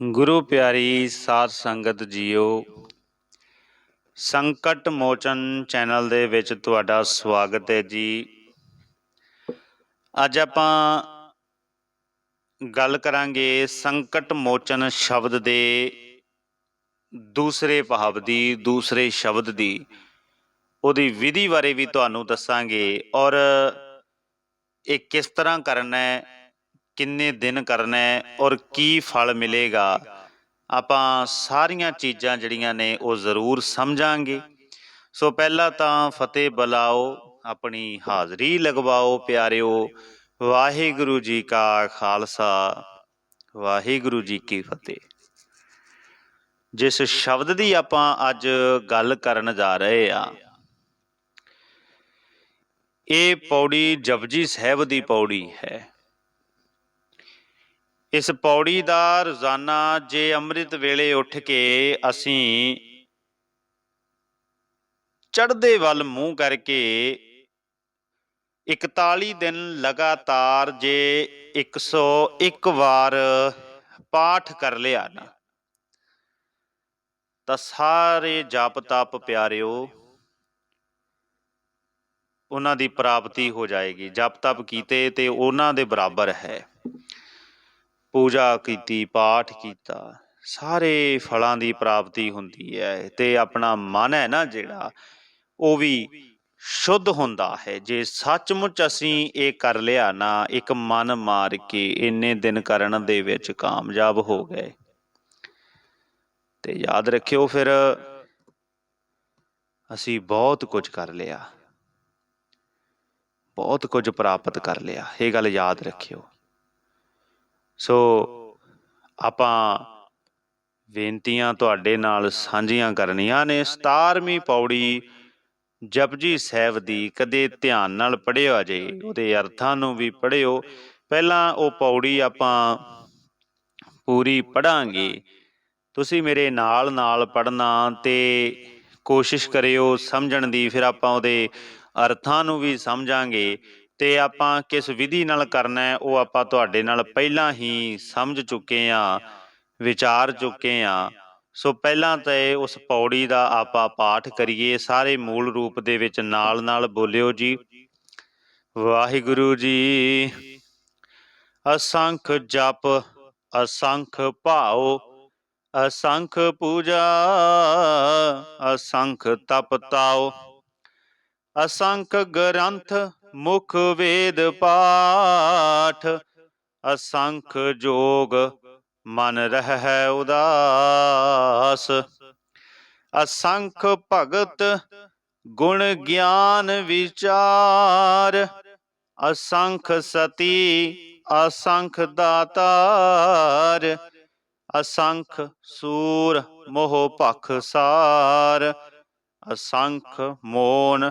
ਗੁਰੂ ਪਿਆਰੀ ਸਾਧ ਸੰਗਤ ਜੀਓ, ਸੰਕਟ ਮੋਚਨ ਚੈਨਲ ਦੇ ਵਿੱਚ ਤੁਹਾਡਾ ਸਵਾਗਤ ਹੈ ਜੀ। ਅੱਜ ਆਪਾਂ ਗੱਲ ਕਰਾਂਗੇ ਸੰਕਟ ਮੋਚਨ ਸ਼ਬਦ ਦੇ ਦੂਸਰੇ ਭਾਵ ਦੀ, ਦੂਸਰੇ ਸ਼ਬਦ ਦੀ। ਉਹਦੀ ਵਿਧੀ ਬਾਰੇ ਵੀ ਤੁਹਾਨੂੰ ਦੱਸਾਂਗੇ ਔਰ ਇਹ ਕਿਸ ਤਰ੍ਹਾਂ ਕਰਨਾ ਹੈ ਕਿੰਨੇ ਦਿਨ ਕਰਨਾ ਔਰ ਕੀ ਫਲ ਮਿਲੇਗਾ, ਆਪਾਂ ਸਾਰੀਆਂ ਚੀਜ਼ਾਂ ਜਿਹੜੀਆਂ ਨੇ ਉਹ ਜ਼ਰੂਰ ਸਮਝਾਂਗੇ। ਸੋ ਪਹਿਲਾਂ ਤਾਂ ਫਤਿਹ ਬੁਲਾਓ, ਆਪਣੀ ਹਾਜ਼ਰੀ ਲਗਵਾਓ ਪਿਆਰਿਓ, ਵਾਹਿਗੁਰੂ ਜੀ ਕਾ ਖਾਲਸਾ, ਵਾਹਿਗੁਰੂ ਜੀ ਕੀ ਫਤਿਹ। ਜਿਸ ਸ਼ਬਦ ਦੀ ਆਪਾਂ ਅੱਜ ਗੱਲ ਕਰਨ ਜਾ ਰਹੇ ਆ, ਇਹ ਪੌੜੀ ਜਪਜੀ ਸਾਹਿਬ ਦੀ ਪੌੜੀ ਹੈ। ਇਸ ਪੌੜੀ ਦਾ ਰੋਜ਼ਾਨਾ ਜੇ ਅੰਮ੍ਰਿਤ ਵੇਲੇ ਉੱਠ ਕੇ ਅਸੀਂ ਚੜ੍ਹਦੇ ਵੱਲ ਮੂੰਹ ਕਰਕੇ 41 ਦਿਨ ਲਗਾਤਾਰ ਜੇ 101 ਵਾਰ ਪਾਠ ਕਰ ਲਿਆ ਨਾ, ਤਾਂ ਸਾਰੇ ਜਪ ਤਪ ਪਿਆਰਿਓ, ਉਹਨਾਂ ਦੀ ਪ੍ਰਾਪਤੀ ਹੋ ਜਾਏਗੀ। ਜਪ ਤਪ ਕੀਤੇ ਤੇ ਉਹਨਾਂ ਦੇ ਬਰਾਬਰ ਹੈ। ਪੂਜਾ ਕੀਤੀ, ਪਾਠ ਕੀਤਾ, ਸਾਰੇ ਫਲਾਂ ਦੀ ਪ੍ਰਾਪਤੀ ਹੁੰਦੀ ਹੈ ਤੇ ਆਪਣਾ ਮਨ ਹੈ ਨਾ ਜਿਹੜਾ, ਉਹ ਵੀ ਸ਼ੁੱਧ ਹੁੰਦਾ ਹੈ। ਜੇ ਸੱਚਮੁੱਚ ਅਸੀਂ ਇਹ ਕਰ ਲਿਆ ਨਾ, ਇੱਕ ਮਨ ਮਾਰ ਕੇ ਇੰਨੇ ਦਿਨ ਕਰਨ ਦੇ ਵਿੱਚ ਕਾਮਯਾਬ ਹੋ ਗਏ। ਤੇ ਯਾਦ ਰੱਖਿਓ ਫਿਰ, ਅਸੀਂ ਬਹੁਤ ਕੁਝ ਕਰ ਲਿਆ। ਬਹੁਤ ਕੁਝ ਪ੍ਰਾਪਤ ਕਰ ਲਿਆ। ਇਹ ਗੱਲ ਯਾਦ ਰੱਖਿਓ। ਸੋ ਆਪਾਂ ਬੇਨਤੀਆਂ ਤੁਹਾਡੇ ਨਾਲ ਸਾਂਝੀਆਂ ਕਰਨੀਆਂ ਨੇ। 17ਵੀਂ ਪੌੜੀ ਜਪਜੀ ਸਾਹਿਬ ਦੀ ਕਦੇ ਧਿਆਨ ਨਾਲ ਪੜਿਓ ਜੇ ਉਹਦੇ ਅਰਥਾਂ ਨੂੰ ਵੀ ਪੜਿਓ ਪਹਿਲਾਂ ਉਹ ਪੌੜੀ ਆਪਾਂ ਪੂਰੀ ਪੜਾਂਗੇ ਤੁਸੀਂ ਮੇਰੇ ਨਾਲ ਨਾਲ ਪੜਨਾ ਤੇ ਕੋਸ਼ਿਸ਼ ਕਰਿਓ ਸਮਝਣ ਦੀ, ਫਿਰ ਆਪਾਂ ਉਹਦੇ ਅਰਥਾਂ ਨੂੰ ਵੀ ਸਮਝਾਂਗੇ। ਤੇ ਆਪਾਂ ਕਿਸ ਵਿਧੀ ਨਾਲ ਕਰਨਾ ਹੈ, ਉਹ ਆਪਾਂ ਤੁਹਾਡੇ ਨਾਲ ਪਹਿਲਾਂ ਹੀ ਸਮਝ ਚੁੱਕੇ ਆ ਵਿਚਾਰ ਚੁੱਕੇ ਆ ਸੋ ਪਹਿਲਾਂ ਤਾਂ ਉਸ ਪੌੜੀ ਦਾ ਆਪਾਂ ਪਾਠ ਕਰੀਏ, ਸਾਰੇ ਮੂਲ ਰੂਪ ਦੇ ਵਿੱਚ ਨਾਲ ਨਾਲ ਬੋਲਿਓ ਜੀ। ਵਾਹਿਗੁਰੂ ਜੀ, ਅਸੰਖ ਜਪ, ਅਸੰਖ ਭਾਉ, ਅਸੰਖ ਪੂਜਾ, ਅਸੰਖ ਤਪ ਤਾਉ, ਅਸੰਖ ਗ੍ਰੰਥ ਮੁਖ ਵੇਦ ਪਾਠ, ਅਸੰਖ ਜੋਗ ਮਨ ਰਹਿ ਉਦਾਸ। ਅਸੰਖ ਭਗਤ ਗੁਣ ਗਿਆਨ ਵਿਚਾਰ, ਅਸੰਖ ਸਤੀ ਅਸੰਖ ਦਾਤਾਰ, ਅਸੰਖ ਸੂਰ ਮੋਹ ਭਖ ਸਾਰ, ਅਸੰਖ ਮੋਨ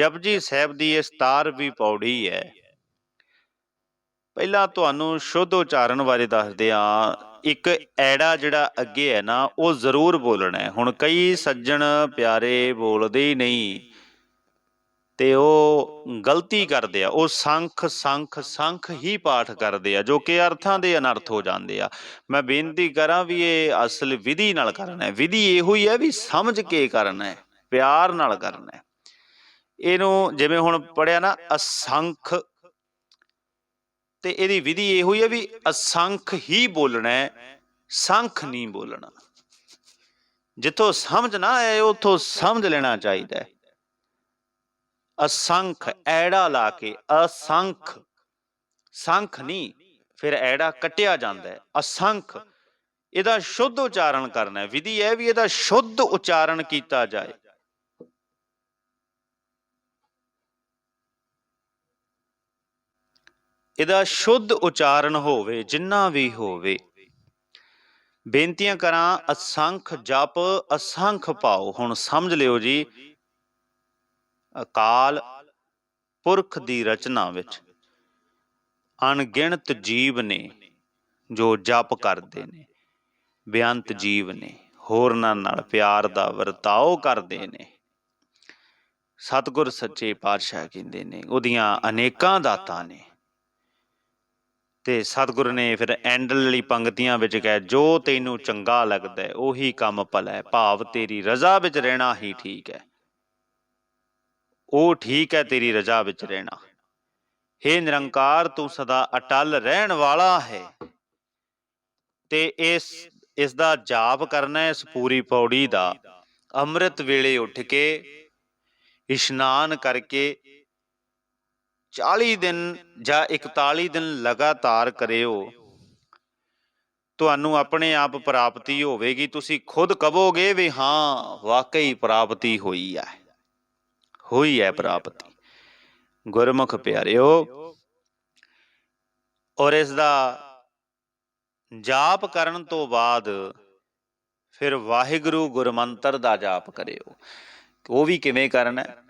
ਜਪਜੀ ਸਾਹਿਬ ਦੀ ਇਹ 17ਵੀਂ ਪੌੜੀ ਹੈ। ਪਹਿਲਾਂ ਤੁਹਾਨੂੰ ਸ਼ੁੱਧ ਉਚਾਰਨ ਬਾਰੇ ਦੱਸਦੇ ਆ ਇੱਕ ਐੜਾ ਜਿਹੜਾ ਅੱਗੇ ਹੈ ਨਾ, ਉਹ ਜ਼ਰੂਰ ਬੋਲਣਾ ਹੈ। ਹੁਣ ਕਈ ਸੱਜਣ ਪਿਆਰੇ ਬੋਲਦੇ ਹੀ ਨਹੀਂ ਤੇ ਉਹ ਗਲਤੀ ਕਰਦੇ ਆ। ਉਹ ਸੰਖ ਸੰਖ ਸੰਖ ਹੀ ਪਾਠ ਕਰਦੇ ਆ, ਜੋ ਕਿ ਅਰਥਾਂ ਦੇ ਅਨਰਥ ਹੋ ਜਾਂਦੇ ਆ। ਮੈਂ ਬੇਨਤੀ ਕਰਾਂ ਵੀ ਇਹ ਅਸਲ ਵਿਧੀ ਨਾਲ ਕਰਨਾ ਹੈ। ਵਿਧੀ ਇਹੋ ਹੀ ਹੈ ਵੀ ਸਮਝ ਕੇ ਕਰਨਾ ਹੈ, ਪਿਆਰ ਨਾਲ ਕਰਨਾ ਹੈ। ਇਹਨੂੰ ਜਿਵੇਂ ਹੁਣ ਪੜਿਆ ਨਾ ਅਸੰਖ, ਤੇ ਇਹਦੀ ਵਿਧੀ ਇਹੋ ਹੀ ਹੈ ਵੀ ਅਸੰਖ ਹੀ ਬੋਲਣਾ ਹੈ, ਸੰਖ ਨਹੀਂ ਬੋਲਣਾ। ਜਿੱਥੋਂ ਸਮਝ ਨਾ ਆਏ, ਉਥੋਂ ਸਮਝ ਲੈਣਾ ਚਾਹੀਦਾ ਹੈ। ਅਸੰਖ, ਐੜਾ ਲਾ ਕੇ, ਅਸੰਖ। ਸੰਖ ਨਹੀਂ, ਫਿਰ ਐੜਾ ਕੱਟਿਆ ਜਾਂਦਾ ਹੈ। ਅਸੰਖ, ਇਹਦਾ ਸ਼ੁੱਧ ਉਚਾਰਨ ਕਰਨਾ ਹੈ। ਵਿਧੀ ਹੈ ਵੀ ਇਹਦਾ ਸ਼ੁੱਧ ਉਚਾਰਨ ਕੀਤਾ ਜਾਏ। ਇਹਦਾ ਸ਼ੁੱਧ ਉਚਾਰਨ ਹੋਵੇ, ਜਿੰਨਾ ਵੀ ਹੋਵੇ। ਬੇਨਤੀਆਂ ਕਰਾਂ, ਅਸੰਖ ਜਪ, ਅਸੰਖ ਪਾਓ। ਹੁਣ ਸਮਝ ਲਿਓ ਜੀ, ਅਕਾਲ ਪੁਰਖ ਦੀ ਰਚਨਾ ਵਿੱਚ ਅਣਗਿਣਤ ਜੀਵ ਨੇ ਜੋ ਜਪ ਕਰਦੇ ਨੇ ਬੇਅੰਤ ਜੀਵ ਨੇ, ਹੋਰਨਾਂ ਨਾਲ ਪਿਆਰ ਦਾ ਵਰਤਾਓ ਕਰਦੇ ਨੇ। ਸਤਿਗੁਰ ਸੱਚੇ ਪਾਤਸ਼ਾਹ ਕਹਿੰਦੇ ਨੇ, ਉਹਦੀਆਂ ਅਨੇਕਾਂ ਦਾਤਾਂ ਨੇ। ਤੇ ਸਤਿਗੁਰ ਨੇ ਫਿਰ ਐਂਡਲੀ ਪੰਕਤੀਆਂ ਵਿੱਚ ਕਹਿ, ਜੋ ਤੈਨੂੰ ਚੰਗਾ ਲੱਗਦਾ ਹੈ, ਉਹੀ ਕੰਮ ਭਲਾ ਹੈ, ਭਾਵ ਤੇਰੀ ਰਜ਼ਾ ਵਿੱਚ ਰਹਿਣਾ ਹੀ ਠੀਕ ਹੈ। ਉਹ ਠੀਕ ਹੈ ਤੇਰੀ ਰਜ਼ਾ ਵਿੱਚ ਰਹਿਣਾ। हे ਨਿਰੰਕਾਰ, ਤੂੰ ਸਦਾ ਅਟਲ ਰਹਿਣ ਵਾਲਾ ਹੈ। ਤੇ ਇਸ ਇਸ ਦਾ ਜਾਪ ਕਰਨਾ ਹੈ, ਇਸ ਪੂਰੀ ਪੌੜੀ ਦਾ। ਅੰਮ੍ਰਿਤ ਵੇਲੇ ਉੱਠ ਕੇ ਇਸ਼ਨਾਨ ਕਰਕੇ 40 ਦਿਨ ਜਾਂ 41 ਦਿਨ ਲਗਾਤਾਰ ਕਰਿਓ। ਤੁਹਾਨੂੰ ਆਪਣੇ ਆਪ ਪ੍ਰਾਪਤੀ ਹੋਵੇਗੀ। ਤੁਸੀਂ ਖੁਦ ਕਹੋਗੇ ਵੀ ਹਾਂ, ਵਾਕਈ ਪ੍ਰਾਪਤੀ ਹੋਈ ਹੈ। ਹੋਈ ਹੈ ਪ੍ਰਾਪਤੀ। ਗੁਰਮੁਖ ਪਿਆਰਿਓ, ਔਰ ਇਸ ਦਾ ਜਾਪ ਕਰਨ ਤੋਂ ਬਾਅਦ ਫਿਰ ਵਾਹਿਗੁਰੂ ਗੁਰਮੰਤਰ ਦਾ ਜਾਪ ਕਰਿਓ। ਉਹ ਵੀ ਕਿਵੇਂ ਕਰਨਾ ਹੈ?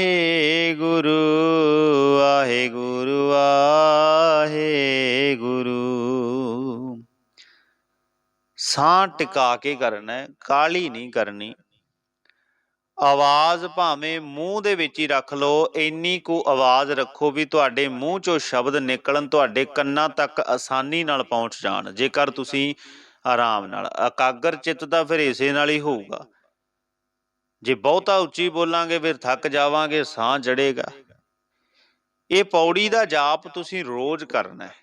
ਵਾਹਿਗੁਰੂ ਵਾਹਿਗੁਰੂ ਵਾਹਿਗੁਰੂ ਸਾਹ ਟਿਕਾ ਕੇ ਕਰਨਾ ਹੈ ਕਾਲੀ ਨਹੀਂ ਕਰਨੀ। ਆਵਾਜ਼ ਭਾਵੇਂ ਮੂੰਹ ਦੇ ਵਿੱਚ ਹੀ ਰੱਖ ਲਓ, ਇੰਨੀ ਕੁ ਆਵਾਜ਼ ਰੱਖੋ ਵੀ ਤੁਹਾਡੇ ਮੂੰਹ ਚੋਂ ਸ਼ਬਦ ਨਿਕਲਣ ਤੁਹਾਡੇ ਕੰਨਾਂ ਤੱਕ ਆਸਾਨੀ ਨਾਲ ਪਹੁੰਚ ਜਾਣ, ਜੇਕਰ ਤੁਸੀਂ ਆਰਾਮ ਨਾਲ। ਇਕਾਗਰ ਚਿੱਤ ਤਾਂ ਫਿਰ ਇਸੇ ਨਾਲ ਹੀ ਹੋਊਗਾ। ਜੇ ਬਹੁਤਾ ਉੱਚੀ ਬੋਲਾਂਗੇ, ਫਿਰ ਥੱਕ ਜਾਵਾਂਗੇ, ਸਾਹ ਜੜੇਗਾ। ਇਹ ਪੌੜੀ ਦਾ ਜਾਪ ਤੁਸੀਂ ਰੋਜ਼ ਕਰਨਾ ਹੈ।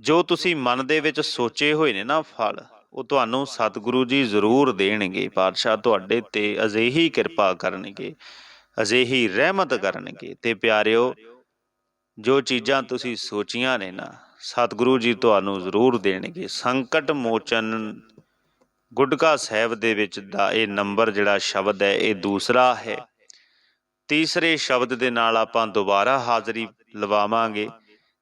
ਜੋ ਤੁਸੀਂ ਮਨ ਦੇ ਵਿੱਚ ਸੋਚੇ ਹੋਏ ਨੇ ਨਾ ਫਲ, ਉਹ ਤੁਹਾਨੂੰ ਸਤਿਗੁਰੂ ਜੀ ਜ਼ਰੂਰ ਦੇਣਗੇ, ਪਾਤਸ਼ਾਹ ਤੁਹਾਡੇ ਤੇ ਅਜਿਹੀ ਕਿਰਪਾ ਕਰਨਗੇ, ਅਜਿਹੀ ਰਹਿਮਤ ਕਰਨਗੇ। ਤੇ ਪਿਆਰਿਓ, ਜੋ ਚੀਜ਼ਾਂ ਤੁਸੀਂ ਸੋਚੀਆਂ ਨੇ ਨਾ, ਸਤਿਗੁਰੂ ਜੀ ਤੁਹਾਨੂੰ ਜ਼ਰੂਰ ਦੇਣਗੇ। ਸੰਕਟ ਮੋਚਨ ਗੁਟਕਾ ਸਾਹਿਬ ਦੇ ਵਿੱਚ ਦਾ ਇਹ ਨੰਬਰ ਜਿਹੜਾ ਸ਼ਬਦ ਹੈ, ਇਹ ਦੂਸਰਾ ਹੈ। ਤੀਸਰੇ ਸ਼ਬਦ ਦੇ ਨਾਲ ਆਪਾਂ ਦੁਬਾਰਾ ਹਾਜ਼ਰੀ ਲਵਾਵਾਂਗੇ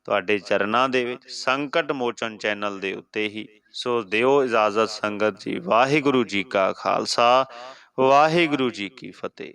ਤੁਹਾਡੇ ਚਰਨਾਂ ਦੇ ਵਿੱਚ, ਸੰਕਟ ਮੋਚਨ ਚੈਨਲ ਦੇ ਉੱਤੇ ਹੀ। ਸੋ ਦਿਓ ਇਜਾਜ਼ਤ ਸੰਗਤ ਜੀ, ਵਾਹਿਗੁਰੂ ਜੀ ਕਾ ਖਾਲਸਾ, ਵਾਹਿਗੁਰੂ ਜੀ ਕੀ ਫਤਿਹ।